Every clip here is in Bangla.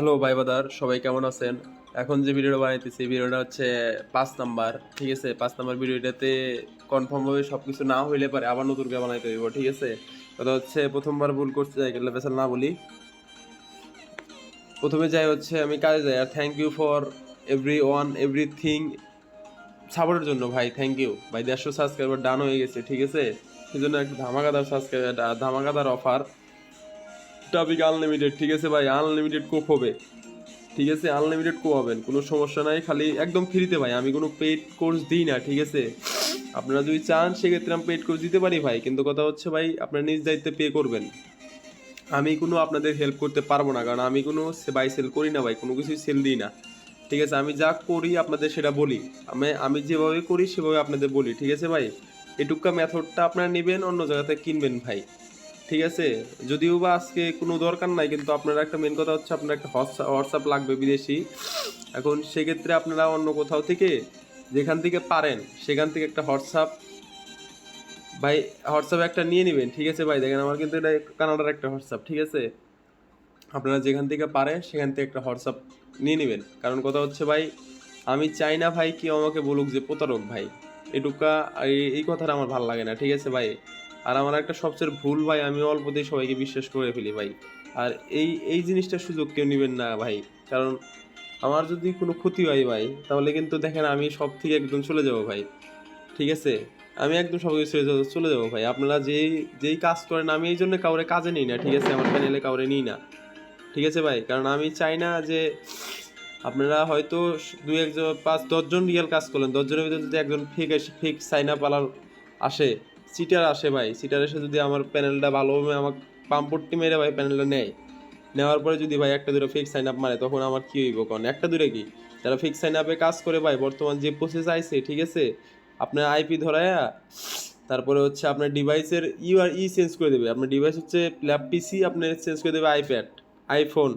হ্যালো ভাই বাদার, সবাই কেমন আছেন? এখন যে ভিডিওটা বানাইতেছি ভিডিওটা হচ্ছে পাঁচ নাম্বার, ঠিক আছে? পাঁচ নাম্বার ভিডিওটাতে কনফার্ম ভাবে সব কিছু না হইলে পারে আবার নতুন করে বানাইতে হইব, ঠিক আছে? কথা হচ্ছে, প্রথমবার ভুল করতে যাই গেলে বেসাল না বলি। প্রথমে যাই হচ্ছে, আমি কাজে যাই, আর thank you for every one everything সাপোর্টের জন্য, ভাই থ্যাংক ইউ ভাই, দেড়শো সাবস্ক্রাইবার ডান হয়ে গেছে, ঠিক আছে? সেই জন্য একটা ধামাকাদার সাবস্ক্রাইবার ধামাকাদার অফার টপিক আনলিমিটেড ঠিক আছে ভাই? আনলিমিটেড কোপ হবে। ঠিক আছে? আনলিমিটেড কো হবেন কোনো সমস্যা নাই। খালি একদম ফ্রিতে ভাই, আমি কোনো পেইড কোর্স দিই না, ঠিক আছে? আপনারা যদি চান, সেক্ষেত্রে আমি পেইড কোর্স দিতে পারি ভাই। কিন্তু কথা হচ্ছে ভাই, আপনার নিজ দায়িত্বে পে করবেন। আমি কোনো আপনাদের হেল্প করতে পারব না, কারণ আমি কোনো বাই সেল করি না ভাই, কোনো কিছুই সেল দিই না। ঠিক আছে? আমি যা করি আপনাদের সেটা বলি। আমি আমি যেভাবে করি, সেভাবে আপনাদের বলি, ঠিক আছে ভাই? এটুকা মেথডটা আপনারা নেবেন, অন্য জায়গাতে কিনবেন ভাই। ঠিক আছে? যদিও বা আজকে কোনো দরকার নাই, কিন্তু আপনারা একটা মেন কথা হচ্ছে আপনার একটা হোয়াটসঅ্যাপ লাগবে বিদেশি। এখন সেক্ষেত্রে আপনারা অন্য কোথাও থেকে যেখান থেকে পারেন, সেখান থেকে একটা হোয়াটসঅ্যাপ, ভাই হোয়াটসঅ্যাপে একটা নিয়ে নেবেন, ঠিক আছে ভাই? দেখেন আমার কিন্তু এটা কানাডার একটা হোয়াটসঅ্যাপ, ঠিক আছে? আপনারা যেখান থেকে পারে সেখান থেকে একটা হোয়াটসঅ্যাপ নিয়ে নেবেন। কারণ কথা হচ্ছে ভাই, আমি চাই না ভাই কেউ আমাকে বলুক যে প্রতারক ভাই। এটুকা এই- কথাটা আমার ভালো লাগে না, ঠিক আছে ভাই? আর আমার একটা সবচেয়ে ভুল ভাই, আমি অল্পতেই সবাইকে বিশ্বাস করে ফেলি ভাই। আর এই এই জিনিসটার সুযোগ কেউ নেবেন না ভাই, কারণ আমার যদি কোনো ক্ষতি হয় ভাই, তাহলে কিন্তু দেখেন আমি সব থেকে একদম চলে যাব ভাই। ঠিক আছে? আমি একদম সব কিছু ছেড়ে চলে যাব ভাই। আপনারা যেই যেই কাজ করেন, আমি এই জন্য কাউরে কাজে নিই না, ঠিক আছে? আমার প্যানেলে কাউরে নিই না। ঠিক আছে ভাই? কারণ আমি চাই না যে আপনারা হয়তো দুই একজন পাঁচ, দশজন রিয়েল কাজ করলেন, দশজনের ভিতরে যদি একজন ফেক এসে ফেক সাইন আপ আসে সিটার আসে ভাই, সিটার এসে যদি আমার প্যানেলটা ভালোভাবে আমার পাম্পটি মেরে ভাই প্যানেলটা নেয়। নেওয়ার পরে যদি ভাই একটা দুটো ফিক্স সাইন আপ মারে, তখন আমার কী হইব কারণ একটা দূরে কি? যারা ফিক্স সাইন আপে কাজ করে ভাই, বর্তমান যে প্রসেস আইছে, ঠিক আছে? আপনার আইপি ধরায়া, তারপরে হচ্ছে আপনার ডিভাইসের ইউ আর ই চেঞ্জ করে দেবে। আপনার ডিভাইস হচ্ছে ল্যাপ পিসি আপনার চেঞ্জ করে দেবে আইপ্যাড আইফোন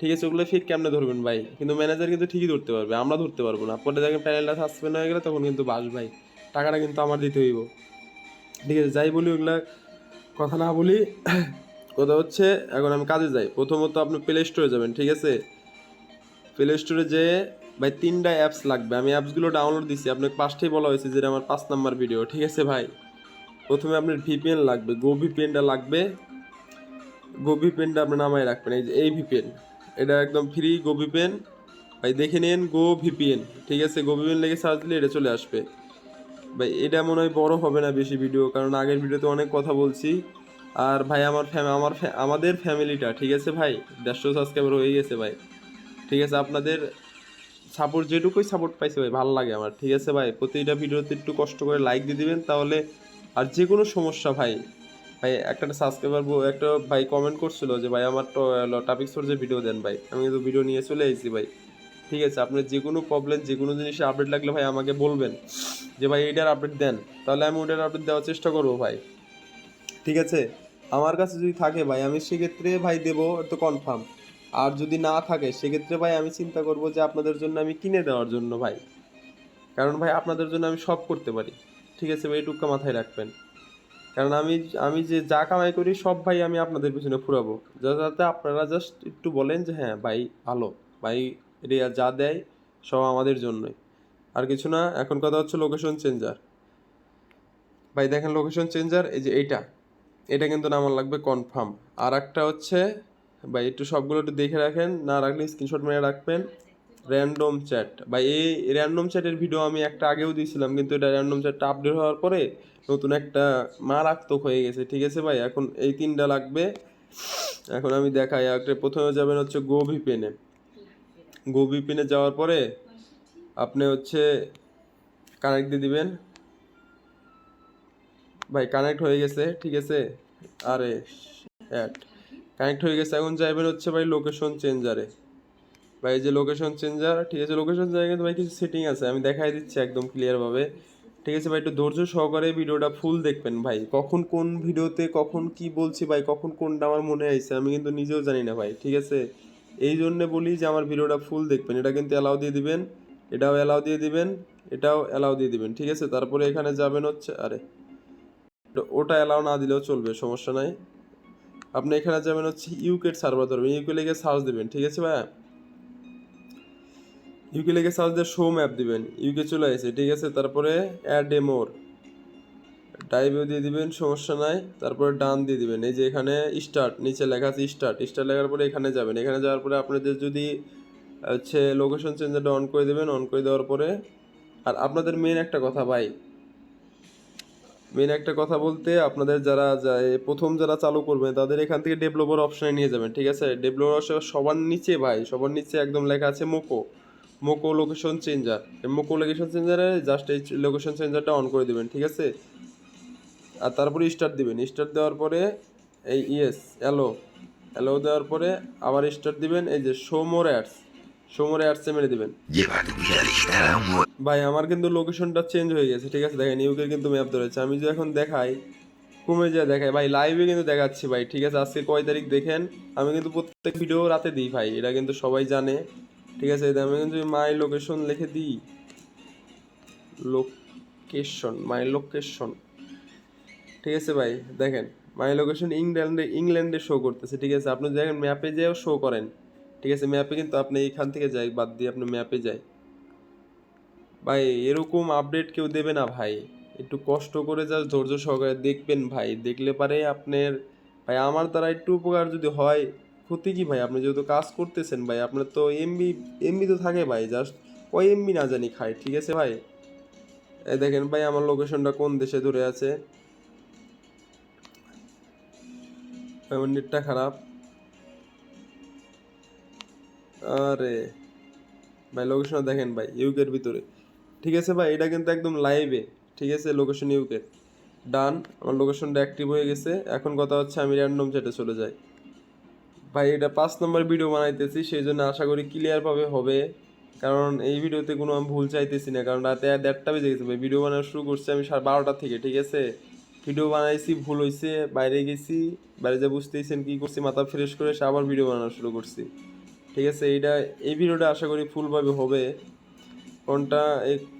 ঠিক আছে? ওগুলো ফেক কেমনে ধরবেন ভাই? কিন্তু ম্যানেজার কিন্তু ঠিকই ধরতে পারবে, আমরা ধরতে পারব না। পরে দেখেন প্যানেলটা সাসপেন্ড হয়ে গেলে তখন কিন্তু বাস ভাই, টাকাটা কিন্তু আমার দিতে হইব। ঠিক আছে, যাই বলি ওগুলা কথা না বলি, কথা হচ্ছে এখন আমি কাজে যাই। প্রথমত আপনি প্লে স্টোরে যাবেন, ঠিক আছে? প্লে স্টোরে যেয়ে ভাই তিনটা অ্যাপস লাগবে। আমি অ্যাপসগুলো ডাউনলোড দিছি, আপনাকে পাঁচটাই বলা হয়েছে যেটা আমার পাঁচ নাম্বার ভিডিও ঠিক আছে ভাই? প্রথমে আপনার ভিপিএন লাগবে গো ভিপিএনটা লাগবে। গো ভিপিএনটা আপনি নামায় রাখবেন, এই যে এই ভিপিএন এটা একদম ফ্রি গো ভিপিএন ভাই দেখে নিন গো ভিপিএন ঠিক আছে? গো ভিপিএন লেগে সার্চ দিলে এটা চলে আসবে। ভাই, এটা মনে হয় বড় হবে না বেশি ভিডিও কারণ আগের ভিডিওতে অনেক কথা বলছি। আর ভাই, আমার ফ্যাম আমার আমাদের ফ্যামিলিটা ঠিক আছে ভাই? দেড়শো সাবস্ক্রাইবার হয়ে গেছে ভাই। ঠিক আছে, আপনাদের সাপোর্ট যেটুকুই সাপোর্ট পাইছে ভাই, ভালো লাগে আমার, ঠিক আছে ভাই? প্রতিটা ভিডিওতে একটু কষ্ট করে লাইক দিয়ে দিবেন, তাহলে আর যে কোনো সমস্যা ভাই ভাই, একটা সাবস্ক্রাইবার একটা ভাই কমেন্ট করছিল যে, ভাই, আমার টপিক যে ভিডিও দেন ভাই, আমি কিন্তু ভিডিও নিয়ে চলে এসেছি ভাই। ঠিক আছে, আপনার যে কোনো প্রবলেম যে কোনো জিনিসে আপডেট লাগলে ভাই আমাকে বলবেন। যে ভাই এইটার আপডেট দেন, তাহলে আমি ওটার আপডেট দেওয়ার চেষ্টা করব ভাই। ঠিক আছে? আমার কাছে যদি থাকে ভাই, আমি সেক্ষেত্রে ভাই দেবো তো কনফার্ম আর যদি না থাকে, সেক্ষেত্রে ভাই আমি চিন্তা করব যে আপনাদের জন্য আমি কিনে দেওয়ার জন্য ভাই। কারণ ভাই আপনাদের জন্য আমি সব করতে পারি। ঠিক আছে ভাই, এটুকু মাথায় রাখবেন। কারণ আমি আমি যে যা কামাই করি, সব ভাই আমি আপনাদের পিছনে ফুরাবো। যাতে আপনারা জাস্ট একটু বলেন যে হ্যাঁ ভাই ভালো, ভাই রিয়া যা দেয় সব আমাদের জন্যই। আর কিছু না, এখন কথা হচ্ছে লোকেশন চেঞ্জার ভাই, দেখেন লোকেশন চেঞ্জার এই যে এইটা। এটা কিন্তু আমার লাগবে কনফার্ম আর একটা হচ্ছে, ভাই, একটু সবগুলো একটু দেখে রাখেন, না রাখলে স্ক্রিনশট মেরে রাখবেন। র্যান্ডম চ্যাট ভাই, এই র্যান্ডম চ্যাটের ভিডিও আমি একটা আগেও দিয়েছিলাম, কিন্তু এটা র্যান্ডম চ্যাটটা আপডেট হওয়ার পরে নতুন একটা মারাত্মক হয়ে গেছে। ঠিক আছে ভাই, এখন এই তিনটা লাগবে। এখন আমি দেখাই একটা প্রথমে যাবেন হচ্ছে গো ভিপিএনে গো পিনে যাওয়ার পরে আপনি হচ্ছে কানেক্ট দিয়ে দিবেন। ভাই কানেক্ট হয়ে গেছে, ঠিক আছে? আরে অ্যাড কানেক্ট হয়ে গেছে। এখন যাইবেন হচ্ছে ভাই লোকেশন চেঞ্জারে ভাই যে লোকেশন চেঞ্জার ঠিক আছে? লোকেশন চেঞ্জার কিন্তু ভাই কিছু সেটিং আছে, আমি দেখাই দিচ্ছি একদম ক্লিয়ারভাবে ঠিক আছে ভাই, একটু ধৈর্য সহকারে ভিডিওটা ফুল দেখবেন ভাই। কখন কোন ভিডিওতে কখন কি বলছি ভাই, কখন কোনটা আমার মনে আইছে, আমি কিন্তু নিজেও জানি না ভাই, ঠিক আছে? এই জন্য বলি যে আমার ভিডিওটা ফুল দেখবেন। এটা কিন্তু অ্যালাউ দিয়ে দিবেন, এটাও অ্যালাউ দিয়ে দিবেন, এটাও অ্যালাউ দিয়ে দিবেন, ঠিক আছে? তারপরে এখানে যাবেন হচ্ছে, আরে ওটা অ্যালাউ না দিলেও চলবে, সমস্যা নাই। আপনি এখানে যাবেন হচ্ছে ইউকেট সার্ভার ধরবেন ইউকে লিখে সার্চ দেবেন, ঠিক আছে ভাইয়া? ইউকে লিখে সার্চ দিয়ে শো ম্যাপ দিবেন ইউকে চলে আসে, ঠিক আছে? তারপরে অ্যাড এ মোর টাইপেও দিয়ে দিবেন, সমস্যা নাই। তারপরে ডান দিয়ে দিবেন। এই যে এখানে স্টার্ট নিচে লেখা আছে স্টার্ট স্টার্ট লেখার পরে এখানে যাবেন। এখানে যাওয়ার পরে আপনাদের যদি, হচ্ছে লোকেশন চেঞ্জারটা অন করে দেবেন অন করে দেওয়ার পরে, আর আপনাদের মেন একটা কথা ভাই মেন একটা কথা বলতে আপনাদের যারা যায় প্রথম যারা চালু করবেন, তাদের এখান থেকে ডেভেলপার অপশানে নিয়ে যাবেন, ঠিক আছে? ডেভেলপার সবার নিচে ভাই, সবার নিচে একদম লেখা আছে Moko Moko location changer Moko location চেঞ্জারে just এই লোকেশন চেঞ্জারটা অন করে দেবেন, ঠিক আছে? আর তারপরে স্টার্ট দিবেন। স্টার্ট দেওয়ার পরে এই ইয়েস অ্যালো অ্যালো দেওয়ার পরে আবার স্টার্ট দিবেন এই যে show more ads show more অ্যাডসে মেরে দিবেন। ভাই আমার কিন্তু লোকেশনটা চেঞ্জ হয়ে গেছে ঠিক আছে? দেখেন ইউকের কিন্তু ম্যাপ ধরেছে। আমি যে এখন দেখাই কমে যায় দেখাই ভাই লাইভে কিন্তু দেখাচ্ছি ভাই ঠিক আছে? আজকে কয় তারিখ দেখেন? আমি কিন্তু প্রত্যেক ভিডিও রাতে দিই ভাই এটা কিন্তু সবাই জানে ঠিক আছে? আমি কিন্তু মাই লোকেশন লিখে দিই। লোকেশন মাই লোকেশন ঠিক আছে ভাই, দেখেন মাই লোকেশন ইংল্যান্ডে ইংল্যান্ডে শো করতেছে, ঠিক আছে? আপনি দেখেন ম্যাপে যেও শো করেন, ঠিক আছে? ম্যাপে কিন্তু আপনি এখান থেকে যাই, বাদ দিয়ে আপনি ম্যাপে যাই। ভাই, এরকম আপডেট কেউ দেবে না ভাই। একটু কষ্ট করে যা ধৈর্য সহকারে দেখবেন ভাই, দেখলে পারে আপনার, ভাই, আমার দ্বারা একটু উপকার যদি হয়, ক্ষতি কি ভাই? আপনি যেহেতু কাজ করতেছেন ভাই, আপনার তো এমবি এমবি তো থাকে ভাই জাস্ট কয় এমবি না জানি খায়, ঠিক আছে ভাই? দেখেন ভাই, আমার লোকেশনটা কোন দেশে ধরে আছে? নেটটা খারাপ। আরে, ভাই লোকেশন দেখেন ভাই ইউকের ভিতরে। ঠিক আছে ভাই, এটা কিন্তু একদম লাইভে ঠিক আছে লোকেশন ইউকে ডান আমার লোকেশনটা অ্যাক্টিভ হয়ে গেছে। এখন কথা হচ্ছে আমি র্যান্ডম চ্যাটে চলে যাই। ভাই, এটা পাঁচ নম্বর ভিডিও বানাইতেছি, সেই জন্য আশা করি ক্লিয়ারভাবে হবে। কারণ এই ভিডিওতে কোনো আমি ভুল চাইতেছি না, কারণ রাতে দেড়টা বেজে গেছে ভাই ভিডিও বানানো শুরু করছি আমি সাড়ে বারোটা থেকে, ঠিক আছে? ভিডিও বানাইছি, ভুল হয়েছে বাইরে গেছি, বাইরে যা বুঝতেইছেন কী করছি, মাথা ফ্রেশ করে এসে আবার ভিডিও বানানো শুরু করছি। ঠিক আছে, এইটা, এই ভিডিওটা আশা করি ফুলভাবে হবে। কোনটা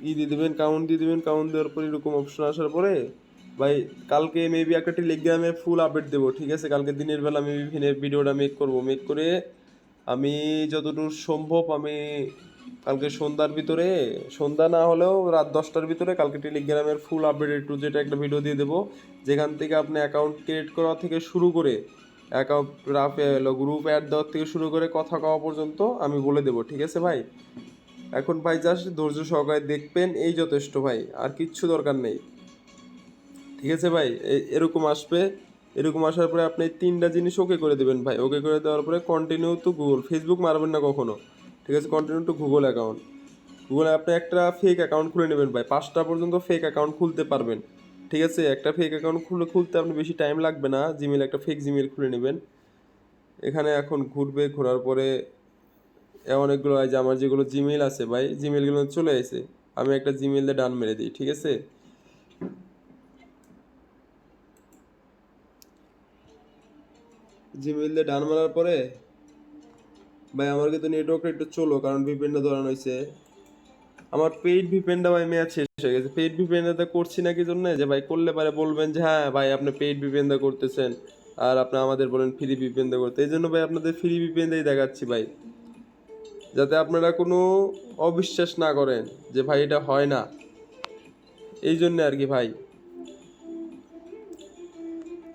ই দিয়ে দেবেন কাউন্ট দিয়ে দেবেন কাউন্ট দেওয়ার পর এরকম অপশন আসার পরে, ভাই, কালকে মেবি একটা টেলিগ্রামে ফুল আপডেট দেবো, ঠিক আছে? কালকে দিনের বেলা আমি ভিডিওটা মেক করব। মেক করে আমি যতদূর সম্ভব আমি কালকে সন্ধ্যার ভিতরে, সন্ধ্যা না হলেও রাত দশটার ভিতরে কালকে টেলিগ্রামের ফুল আপডেট টু যেটা একটা ভিডিও দিয়ে দেবো। যেখান থেকে আপনি অ্যাকাউন্ট ক্রিয়েট করা থেকে শুরু করে অ্যাকাউন্ট রাফে গ্রুপ অ্যাড দেওয়ার থেকে শুরু করে কথা কওয়া পর্যন্ত আমি বলে দেবো, ঠিক আছে ভাই? এখন ভাই জাস্ট ধৈর্য সহকারে দেখবেন, এই যথেষ্ট ভাই, আর কিচ্ছু দরকার নেই। ঠিক আছে ভাই? এরকম আসবে, এরকম আসার পরে আপনি তিনটা জিনিস ওকে করে দেবেন ভাই। ওকে করে দেওয়ার পরে কন্টিনিউ টু গুগল ফেসবুক মারবেন না কখনো। ঠিক আছে কন্টিনিউ টু গুগল অ্যাকাউন্ট গুগলে আপনি একটা ফেক অ্যাকাউন্ট খুলে নেবেন ভাই। পাঁচটা পর্যন্ত ফেক অ্যাকাউন্ট খুলতে পারবেন। ঠিক আছে, একটা ফেক অ্যাকাউন্ট খুলে, খুলতে আপনি বেশি টাইম লাগবে না। জিমেল একটা ফেক জিমেল খুলে নেবেন। এখানে এখন ঘুরবে, ঘোরার পরে অনেকগুলো আছে আমার যেগুলো জিমেল আছে ভাই জিমেলগুলো চলে এসে আমি একটা জিমেল দিয়ে ডান মেরে দিই, ঠিক আছে? জিমেল দিয়ে ডান মারার পরে ভাই, আমার কিন্তু নেটওয়ার্কটা একটু চলো, কারণ ভিপিএনটা ধরানো হয়েছে আমার পেইড ভিপিএনটা ভাই ম্যাচ শেষ হয়ে গেছে। পেইড ভিপিএনটা করছি না কি জন্য? যে ভাই, করলে পারে বলবেন যে হ্যাঁ ভাই, আপনি পেইড ভিপিএনটা করতেছেন। আর আপনি আমাদের বলেন ফ্রি ভিপিএনটা করতে। এই জন্য ভাই, আপনাদের ফ্রি ভিপিএনটাই দেখাচ্ছি ভাই। যাতে আপনারা কোনো অবিশ্বাস না করেন যে ভাই, এটা হয় না। এই জন্য আর কি ভাই।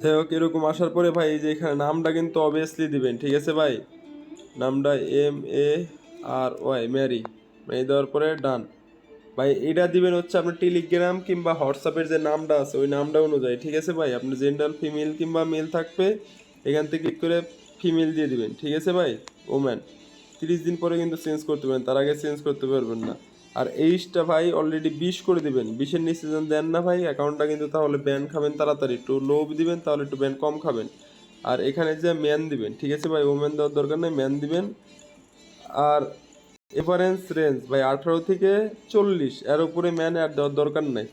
যাই হোক, এরকম আসার পরে ভাই যে এখানে নামটা কিন্তু অবভিয়াসলি দিবেন, ঠিক আছে ভাই? নামটা M A R Y Mary Mary দেওয়ার পরে ডান। ভাই এটা দিবেন হচ্ছে আপনার টেলিগ্রাম কিংবা হোয়াটসঅ্যাপের যে নামটা আছে, ওই নামটা অনুযায়ী, ঠিক আছে ভাই? আপনি জেন্ডার, ফিমেল কিংবা মেল থাকবে, এখান থেকে ক্লিক করে ফিমেল দিয়ে দিবেন, ঠিক আছে ভাই? ওম্যান। তিরিশ দিন পরে কিন্তু চেঞ্জ করতে পারবেন, তার আগে চেঞ্জ করতে পারবেন না। আর এইজটা ভাই অলরেডি বিশ করে দিবেন, বিশের নিচে দেন না ভাই অ্যাকাউন্টটা কিন্তু তাহলে ব্যান খাবেন তাড়াতাড়ি। একটু লো দিবেন, তাহলে একটু ব্যান কম খাবেন। আর এখানে যে ম্যান দিবেন, ঠিক আছে ভাই? ওমেন দেওয়ার দরকার নেই ম্যান দিবেন। আর এফারেন্স রেঞ্জ ভাই, আঠারো থেকে চল্লিশ, এর উপরে ম্যান অ্যাড দেওয়ার দরকার নাই।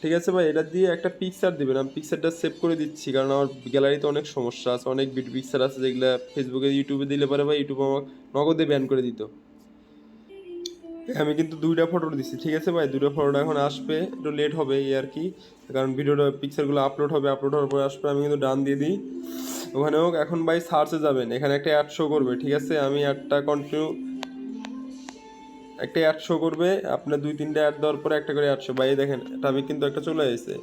ঠিক আছে ভাই? এটা দিয়ে একটা পিকচার দিবেন। আমি পিকচারটা সেভ করে দিচ্ছি, কারণ আমার গ্যালারিতে অনেক সমস্যা আছে, অনেক বিট পিকচার আছে যেগুলো ফেসবুকে ইউটিউবে দিলে পারে ভাই ইউটিউব আমাকে নগদে ব্যান করে দিত। আমি কিন্তু দুইটা ফটো দিচ্ছি ঠিক আছে ভাই? দুটো ফটোটা এখন আসবে, একটু লেট হবে এই আর কি। কারণ ভিডিওটা পিকচারগুলো আপলোড হবে আপলোড হওয়ার পরে আসবে, আমি কিন্তু ডান দিয়ে দিই। ওখানে হোক এখন ভাই সার্চে যাবেন, এখানে একটা অ্যাড শো করবে, ঠিক আছে? আমি অ্যাডটা কন্টিনিউ একটা অ্যাড শো করবে, আপনার দুই, তিনটা অ্যাড দেওয়ার পরে একটা করে অ্যাড শো ভাই দেখেন টপিক কিন্তু একটা চলে এসেছে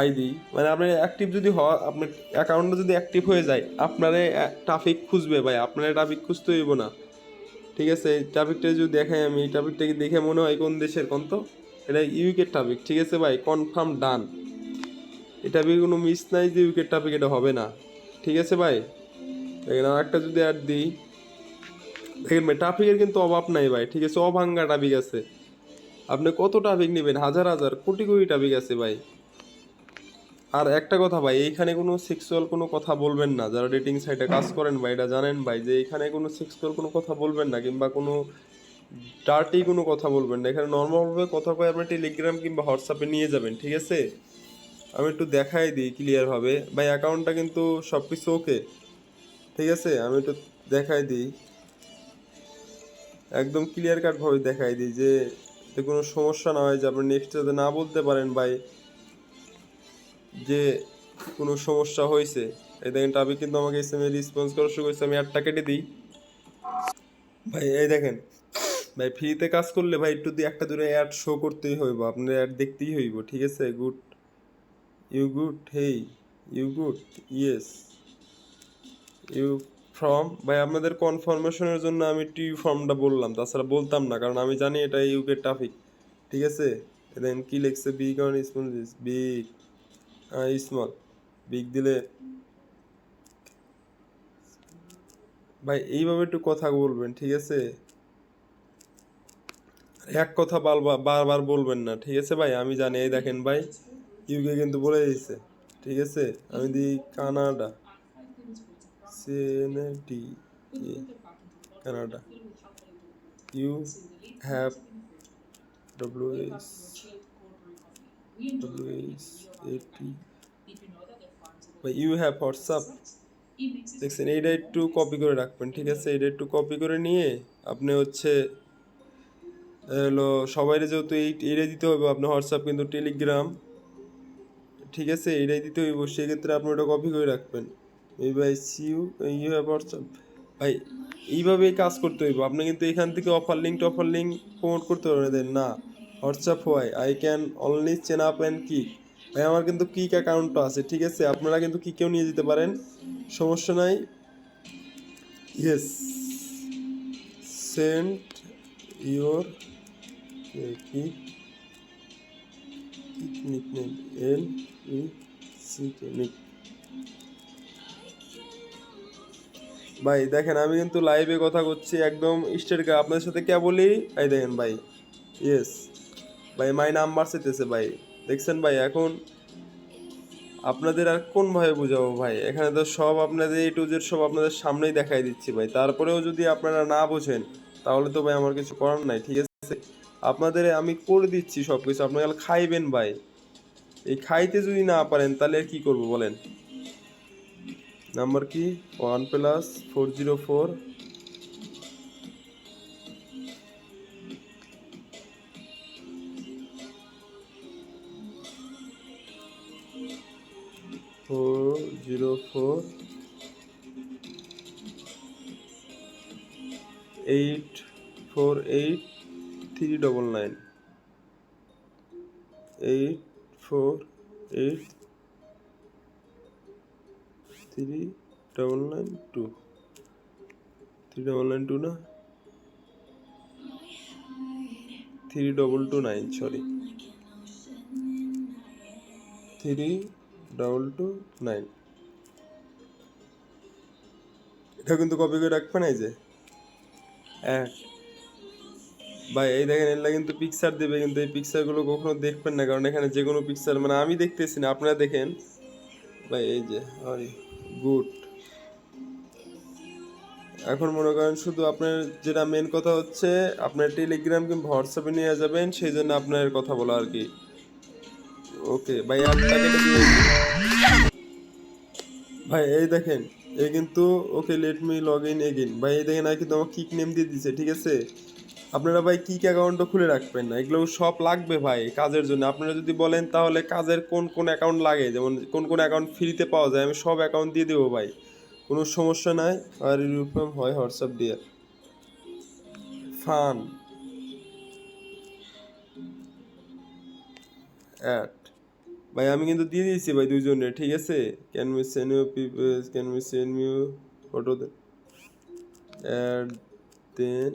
আইডি মানে আপনার অ্যাক্টিভ যদি হয়, আপনার অ্যাকাউন্টটা যদি অ্যাক্টিভ হয়ে যায়, আপনারে ট্রাফিক খুঁজবে ভাই, আপনার ট্রাফিক খুঁজতে হইব না। ঠিক আছে, এই ট্রাফিকটা যদি দেখাই আমি, এই ট্রাফিকটাকে দেখে মনে হয় কোন দেশের কোন তো? এটা ইউকের ট্রাফিক ঠিক আছে ভাই? কনফার্ম ডান এটা কোনো মিস নাই যে ইউকের ট্রাফিক এটা হবে না। ঠিক আছে ভাই? দেখেন, আর একটা যদি অ্যাড দিই, দেখেন ভাই ট্রাফিকের কিন্তু অভাব নাই ভাই, ঠিক আছে? অভাঙ্গা ট্রাফিক আছে। আপনি কত ট্রাফিক নেবেন? হাজার হাজার, কোটি কোটি ট্রাফিক আছে ভাই। আর একটা কথা ভাই, এইখানে কোনো সেক্সুয়াল কোনো কথা বলবেন না। যারা ডেটিং সাইটে কাজ করেন ভাই, এটা জানেন ভাই যে এখানে কোনো সেক্সুয়াল কোনো কথা বলবেন না কিংবা কোনো ডার্টি কোনো কথা বলবেন না। এখানে নর্মালভাবে কথা কয়ে আপনি টেলিগ্রাম কিংবা হোয়াটসঅ্যাপে নিয়ে যাবেন, ঠিক আছে? আমি একটু দেখাই দিই ক্লিয়ারভাবে ভাই অ্যাকাউন্টটা কিন্তু সব কিছু ওকে ঠিক আছে? আমি একটু দেখাই দিই। একদম ক্লিয়ার কাটভাবে দেখাই দিই যে কোনো সমস্যা না হয় যে আপনি নেক্সট যাতে না বলতে পারেন ভাই যে কোনো সমস্যা হয়েছে, এই দেখেন টাবি কিন্তু আমাকে এস এম এ রেসপন্স করা শুরু করেছে, আমি আটটা কেটে দিই। ভাই, এই দেখেন, ভাই ফ্রিতে কাজ করলে ভাই একটু দিয়ে একটা দূরে অ্যাড শো করতেই হইব, আপনার অ্যাড দেখতেই হইব, ঠিক আছে? Good you good hey you good yes you form ভাই, আপনাদের কনফার্মেশনের জন্য আমি টি ফর্মটা বললাম, তাছাড়া বলতাম না, কারণ আমি জানি এটা ইউকে ট্রাফিক ঠিক আছে? দেন কি লিখছে big on small big small big দিলে ভাই এইভাবে একটু কথা বলবেন, ঠিক আছে? এক কথা বারবার বলবেন না, ঠিক আছে ভাই? আমি জানি, এই দেখেন ভাই ইউকে কিন্তু বলে দিয়েছে, ঠিক আছে? আমি দিই Canada CND Canada you have W এটি ভাই ইউ হ্যাভ হোয়াটসঅ্যাপ দেখছেন এইটা একটু কপি করে রাখবেন, ঠিক আছে? এটা একটু কপি করে নিয়ে আপনি হচ্ছে হলো সবাই যেহেতু এই এইটা দিতে হবে, আপনার হোয়াটসঅ্যাপ কিন্তু টেলিগ্রাম ঠিক আছে? এইটাই দিতে হইব, সেক্ষেত্রে আপনি ওটা কপি করে রাখবেন। এই ভাই সিউ ইউ হ্যাভ হোয়াটসঅ্যাপ ভাই, এইভাবেই কাজ করতে হইব। আপনি কিন্তু এখান থেকে অফার লিঙ্ক টফার লিঙ্ক প্রমোট করতে পারবেন। না হোয়াটসঅ্যাপ হয় I can only chain up and kick ভাই, আমার কিন্তু কিক অ্যাকাউন্টও আছে, ঠিক আছে? আপনারা কিন্তু কিকেও নিয়ে যেতে পারেন, সমস্যা নাই। ইয়েস সেন্ট ইয়োর ই ভাই, দেখেন, আমি কিন্তু লাইভে কথা করছি একদম স্টেট আপনাদের সাথে কে বলি? এই দেখেন ভাই ইয়েস ভাই মাই নাম্বার চেতেছে ভাই। দেখছেন ভাই, এখন আপনাদের আর কোন ভাবে বুঝাবো ভাই? এখানে তো সব আপনাদের এই টু জেড সব আপনাদের সামনেই দেখাই দিচ্ছি ভাই। তারপরেও যদি আপনারা না বোঝেন, তাহলে তো ভাই আমার কিছু করার নাই, ঠিক আছে? আপনাদের আমি করে দিচ্ছি সব কিছু আপনারা খাইবেন ভাই। এই খাইতে যদি না পারেন, তাহলে আর কি করব বলেন? নাম্বার কি? One plus four zero four four zero four eight four eight three double nine eight four eight three double nine two three double nine two না three double two nine sorry three double two nine এটা কিন্তু কপি করে রাখবেন এই যে। এক। ভাই, এই দেখেন, এগুলা কিন্তু পিকচার দেবে, কিন্তু এই পিকচারগুলো কখনো দেখবেন না, কারণ এখানে যে কোনো পিকচার মানে আমি দেখতেছি না, আপনারা দেখেন। ভাই, এই যে গুড এখন মনে করেন শুধু আপনার যেটা মেন কথা হচ্ছে, আপনার টেলিগ্রাম কিংবা হোয়াটসঅ্যাপে নিয়ে যাবেন, সেই জন্য আপনার কথা বলা আর কি। ওকে, ভাই ভাই, এই দেখেন এই কিন্তু, okay let me log in again ভাই, এই দেখেন, আর কিন্তু আমার কিক নেম দিয়ে দিছে, ঠিক আছে? আপনারা ভাই, কি অ্যাকাউন্টও খুলে রাখবেন না? এগুলো সব লাগবে ভাই, কাজের জন্য। আপনারা যদি বলেন, তাহলে কাজের কোন কোন অ্যাকাউন্ট লাগে? যেমন, কোন কোন অ্যাকাউন্ট ফ্রিতে পাওয়া যায়, আমি সব অ্যাকাউন্ট দিয়ে দেবো ভাই। কোনো সমস্যা নাই। আর ইউনিফর্ম হয়, হোয়াটসঅ্যাপ দিয়ে। ফান। অ্যাট। ভাই, আমি কিন্তু দিয়ে দিয়েছি ভাই দুইজনে ঠিক আছে? Can me send you can me send you photo then add then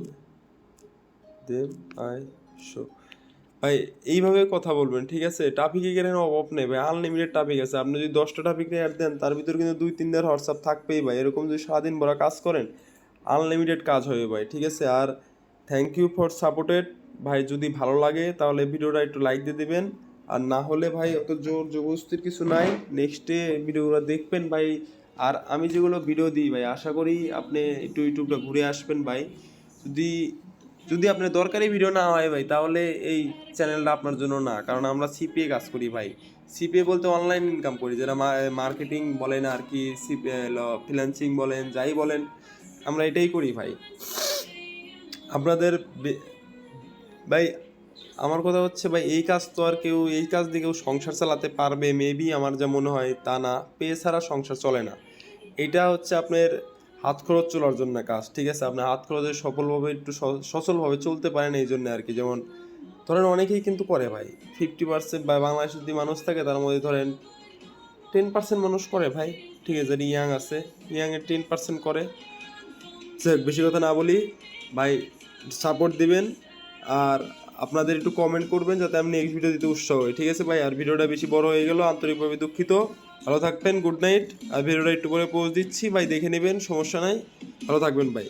them I show ভাই, এইভাবে কথা বলবেন, ঠিক আছে? টপিকে গেলেন অভাব নেই ভাই? আনলিমিটেড টপিক আছে। আপনি যদি দশটা টপিক অ্যাড দেন, তার ভিতরে কিন্তু দুই তিনটার হোয়াটসঅ্যাপ থাকবেই ভাই। এরকম যদি সারাদিন ভরা কাজ করেন আনলিমিটেড কাজ হবে ভাই, ঠিক আছে? আর থ্যাংক ইউ ফর সাপোর্টেড ভাই, যদি ভালো লাগে, তাহলে ভিডিওটা একটু লাইক দিয়ে দিবেন। আর না হলে ভাই অত জোর জবরদস্তির কিছু নাই। নেক্সটে ভিডিওগুলো দেখবেন ভাই। আর আমি যেগুলো ভিডিও দিই ভাই, আশা করি আপনি একটু ইউটিউবটা ঘুরে আসবেন ভাই। যদি যদি আপনার দরকারি ভিডিও না হয় ভাই, তাহলে এই চ্যানেলটা আপনার জন্য না। কারণ আমরা সিপিএ কাজ করি ভাই। সিপিএ বলতে অনলাইন ইনকাম করি, যেটা মার্কেটিং বলেন আর কি ফ্রিল্যান্সিং বলেন, যাই বলেন, আমরা এটাই করি ভাই। আপনাদের ভাই আমার কথা হচ্ছে, ভাই, এই কাজ তো আর কেউ, এই কাজ দিয়ে কেউ সংসার চালাতে পারবে মেবি আমার যা মনে হয় তা না। পেয়ে ছাড়া সংসার চলে না। এটা হচ্ছে আপনার হাত খরচ চলার জন্য কাজ, ঠিক আছে? আপনার হাত খরচে সফলভাবে একটু সচলভাবে চলতে পারেন এই জন্য আর কি। যেমন, ধরেন অনেকেই কিন্তু করে, ভাই। ফিফটি পার্সেন্ট বা বাংলাদেশের যদি মানুষ থাকে, তার মধ্যে ধরেন টেন পার্সেন্ট মানুষ করে, ভাই। ঠিক আছে ইয়াং আছে। ইয়াংয়ের টেন পার্সেন্ট করে। বেশি কথা না বলি, ভাই সাপোর্ট দিবেন। আর আপনাদের একটু কমেন্ট করবেন যাতে আমি নেক্সট ভিডিও দিতে উৎসাহ হই। ঠিক আছে ভাই? আর ভিডিওটা বেশি বড় হয়ে গেল আন্তরিকভাবে দুঃখিত। ভালো থাকবেন গুড নাইট আর ভিডিওটা একটু করে পোস্ট দিচ্ছি। ভাই, দেখে নেবেন, সমস্যা নাই। ভালো থাকবেন, ভাই।